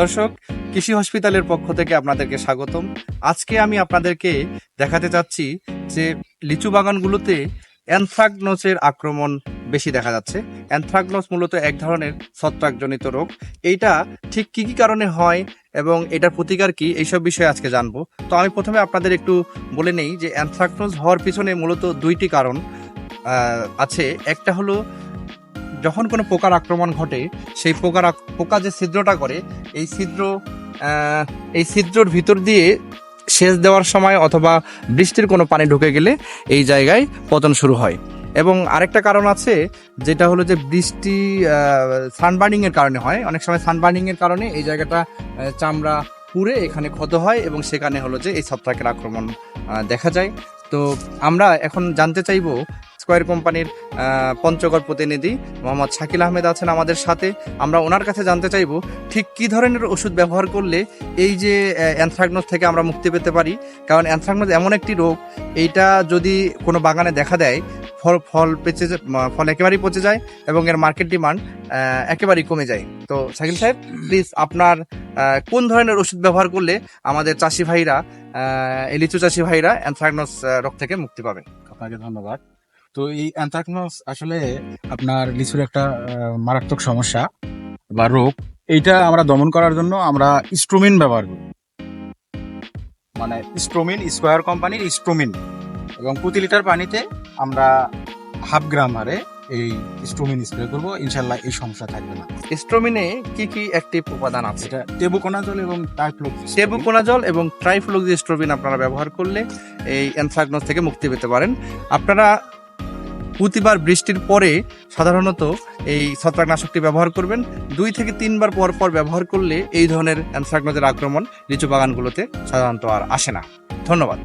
দর্শক, কৃষি হসপিটালের পক্ষ থেকে আপনাদেরকে স্বাগতম। আজকে আমি আপনাদেরকে দেখাতে চাচ্ছি যে লিচু বাগানগুলোতে অ্যানথ্রাকনোসের আক্রমণ বেশি দেখা যাচ্ছে। অ্যানথ্রাকনোস মূলত এক ধরনের ছত্রাকজনিত রোগ। এইটা ঠিক কি কি কারণে হয় এবং এটার প্রতিকার কি, এইসব বিষয়ে আজকে জানব। তো আমি প্রথমে আপনাদের একটু বলে নেই যে অ্যানথ্রাকনোস হওয়ার পিছনে মূলত দুইটি কারণ আছে। একটা হলো যখন কোনো পোকার আক্রমণ ঘটে, সেই পোকার পোকা যে ছিদ্রটা করে, এই ছিদ্র এই ছিদ্রর ভিতর দিয়ে সেচ দেওয়ার সময় অথবা বৃষ্টির কোনো পানি ঢুকে গেলে এই জায়গায় পতন শুরু হয়। এবং আরেকটা কারণ আছে, যেটা হলো যে বৃষ্টি সানবার্নিং এর কারণে হয়। অনেক সময় সানবার্নিং এর কারণে এই জায়গাটা চামড়া পুড়ে এখানে ক্ষত হয় এবং সেখানে হলো যে এই ছত্রাকের আক্রমণ দেখা যায়। তো আমরা এখন জানতে চাইব স্কোয়ার কোম্পানির পঞ্চগড় প্রতিনিধি মোহাম্মদ শাকিল আহমেদ আছেন আমাদের সাথে। আমরা ওনার কাছে জানতে চাইব, ঠিক কি ধরনের ওষুধ ব্যবহার করলে এই যে অ্যানথ্রাকনোস থেকে আমরা মুক্তি পেতে পারি? কারণ অ্যানথ্রাকনোস এমন একটি রোগ, এইটা যদি কোনো বাগানে দেখা দেয়, ফল ফল পেঁচে ফল একেবারেই পচে যায় এবং এর মার্কেট ডিমান্ড একেবারেই কমে যায়। তো শাকিল সাহেব প্লিজ আপনার কোন ধরনের ওষুধ ব্যবহার করলে আমাদের চাষি ভাইরা লিচু চাষি ভাইরা অ্যানথ্রাগনোস রোগ থেকে মুক্তি পাবেন আপনাকে ধন্যবাদ। তো এই অ্যান্থ্রাকনোস আসলে আপনার লিচুর একটা মারাত্মক সমস্যা বা রোগ। এইটা আমরা দমন করার জন্য আমরা স্ট্রোমিন ব্যবহার করি। মানে স্ট্রোমিন স্কোয়ার কোম্পানির স্ট্রোমিন এবং প্রতি লিটার পানিতে আমরা হাফ গ্রাম হারে এই স্ট্রোমিন স্প্রে করব। ইনশাল্লাহ এই সমস্যা থাকবে না। স্ট্রোমিনে কি কি অ্যাক্টিভ উপাদান আছে? এটা টেবুকোনাজল এবং টাইফ্লোক টেবুকোনাজল এবং ট্রাইফ্লুক্সিস্ট্রোবিন আপনারা ব্যবহার করলে এই অ্যানথ্রাকনোস থেকে মুক্তি পেতে পারেন। আপনারা প্রতিবার বৃষ্টির পরে সাধারণত এই ছত্রাকনাশকটি ব্যবহার করবেন। দুই থেকে তিনবার পর পর ব্যবহার করলে এই ধরনের অ্যানথ্রাকনোজের আক্রমণ লিচু বাগানগুলোতে সাধারণত আর আসে না। ধন্যবাদ।